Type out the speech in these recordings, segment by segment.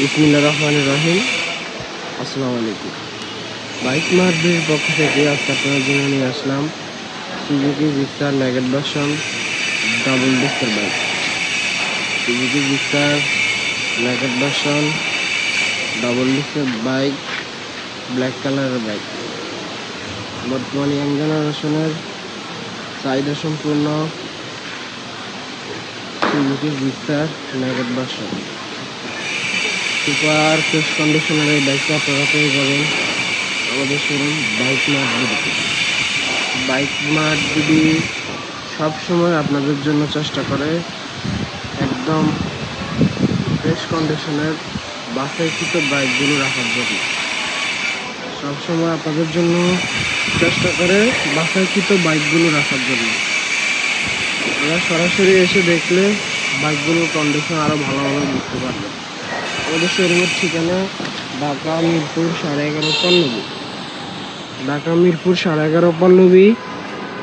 বিসমিল্লা রহমান রহিম। আসসালামু আলাইকুম। বাইক মার্কের পক্ষ থেকে আজকে আপনার জন্য নিয়ে আসলাম Suzuki Gixxer naked version double ডিস্কের bike Suzuki Gixxer naked version double ডিস্কের বাইক ব্ল্যাক কালারের বাইক বর্তমানে ইয়াং জেনারেশনের চাহিদা সম্পূর্ণ Suzuki Gixxer naked version super fresh কন্ডিশনের এই বাইকটা আপনারা পেয়ে যাবেন। আমাদের শোরুম বাইক মার্ট দিদিতে বাইক মার্ট দিদি সবসময় আপনাদের জন্য চেষ্টা করে। একদম ফ্রেশ কন্ডিশনের বাছাইকৃত বাইকগুলো রাখার জন্য। সবসময় আপনাদের জন্য চেষ্টা করে বাছাইকৃত বাইকগুলো রাখার জন্য। আপনারা সরাসরি এসে দেখলে বাইকগুলোর কন্ডিশন আরও ভালোভাবে বুঝতে পারবেন। আমাদের শোরুমের ঠিকানা ঢাকা মিরপুর সাড়ে এগারো পল্লবী। ঢাকা মিরপুর সাড়ে এগারো পল্লবী,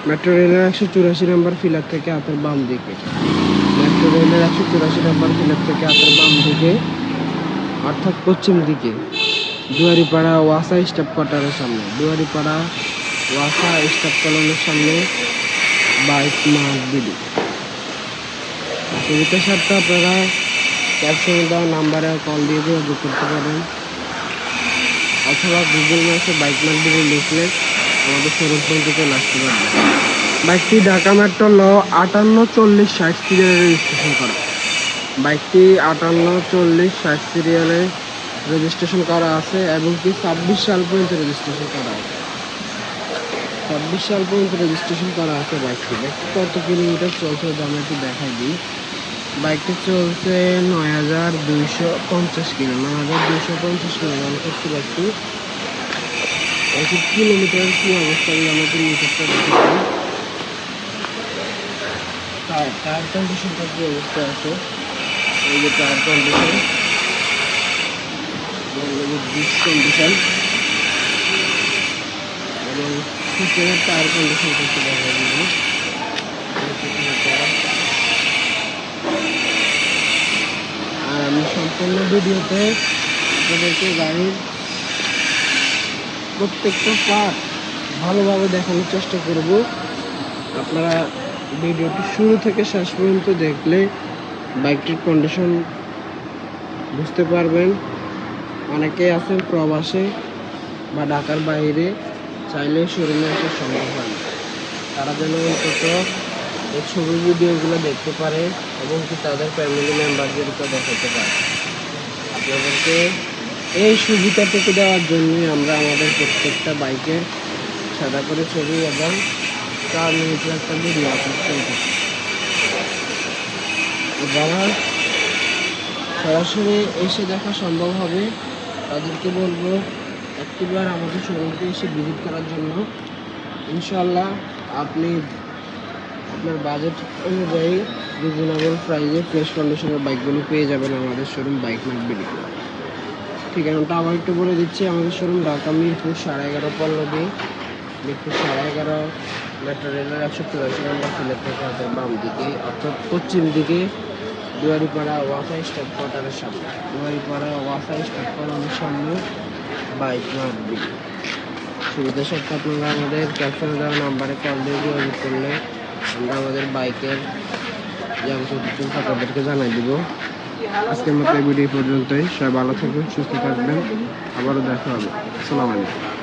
মেট্রো রেলের একশো চুরাশি নম্বর ফিলার থেকে হাতের বাম দিকে। মেট্রো রেলের একশো চুরাশি নম্বর ফিলার থেকে হাতের বাম দিকে, অর্থাৎ পশ্চিম দিকে, দুয়ারিপাড়া ওয়াসা স্টাফ কোয়ার্টারের সামনে। দুয়ারিপাড়া ওয়াসা স্টাফ কলোনির সামনে বাইক মার্ক দিদি সুবিধার সাথে আপনারা ক্যাপশনে দেওয়া নাম্বারে কল দিয়ে যোগাযোগ করতে পারেন। অথবা গুগল ম্যাপে বাইক মার্ক দিয়ে লিখলে আমাদের শোরুম পর্যন্ত চলে আসতে পারবে। বাইকটি ঢাকা মেট্রো ল আটান্ন চল্লিশ ষাট সিরিয়ালে রেজিস্ট্রেশন করা। বাইকটি আটান্ন চল্লিশ ষাট সিরিয়ালে রেজিস্ট্রেশন করা আছে এবং কি ছাব্বিশ সাল পর্যন্ত রেজিস্ট্রেশন করা আছে। ছাব্বিশ সাল পর্যন্ত রেজিস্ট্রেশন করা আছে বাইকটি। কত কিলোমিটার চলছে দামে একটু দেখাই দিই। বাইকটি চলছে নয় হাজার দুইশো পঞ্চাশ কিলো, নয় হাজার দুইশো পঞ্চাশ কিলো, আমি করতে পারছি। কিলোমিটার কি অবস্থা আমি আমাদের মিটারটা দেখে দিই টায়ার টায়ার কন্ডিশনটা কি অবস্থা আছে? এই যে টায়ার কন্ডিশন কন্ডিশন এবং টায়ার কন্ডিশন করতে দেখা দিব আর আমি সম্পূর্ণ ভিডিওতে আপনাদেরকে গাড়ির প্রত্যেকটা পার্ট ভালোভাবে দেখানোর চেষ্টা করব। আপনারা ভিডিওটি শুরু থেকে শেষ পর্যন্ত দেখলে বাইকটির কন্ডিশন বুঝতে পারবেন। অনেকে আছেন প্রবাসে বা ঢাকার বাইরে, চাইলে শোরুমে আসা সম্ভব হয় তারা যেন অন্তত এই ছবি ভিডিওগুলো দেখতে পারে এবং কি তাদের ফ্যামিলি মেম্বারদেরকে দেখাতে পারে। আপনাদেরকে এই সুবিধাটুকু দেওয়ার জন্যই আমরা আমাদের প্রত্যেকটা বাইকের সাদা করে ছবি এবং চার মিনিটের একটা ভিডিও আপলোড করে থাকি যারা সরাসরি এসে দেখা সম্ভব হবে, তাদেরকে বলব একটিবার আমাদের শোরুমকে এসে ভিজিট করার জন্য। ইনশাল্লাহ আপনি আপনার বাজেট অনুযায়ী রিজনেবল প্রাইসে ফ্রেশ কন্ডিশনের বাইকগুলো পেয়ে যাবেন আমাদের শোরুম বাইক মার্ট বিডি ঠিকানাটা আবার একটু বলে দিচ্ছি, আমাদের শোরুম ঢাকা, মিরপুর, সাড়ে এগারো পল্লবী। মিরপুর সাড়ে এগারো মেট্রো রেলের একশো চুরাশি নম্বর ফিলের থেকে বাম দিকে, অর্থাৎ পশ্চিম দিকে দুয়ারিপাড়া ওয়াফা স্টাফ কোয়ার্টারের সামনে। দুয়ারিপাড়া ওয়াফা স্টাফ কোয়ার্টারের সামনে বাইক মার্ট বিডি সুবিধা সাথে আপনারা আমাদের ক্যাপশনে দেওয়া নাম্বারে কল দিয়ে যোগাযোগ করলে আমরা আমাদের বাইকের যাবতীয় আপনাদেরকে জানাই দিব। আজকের মতো এই ভিডিও পর্যন্তই। সবাই ভালো থাকবেন, সুস্থ থাকবেন। আবারও দেখা হবে। আসসালামু আলাইকুম।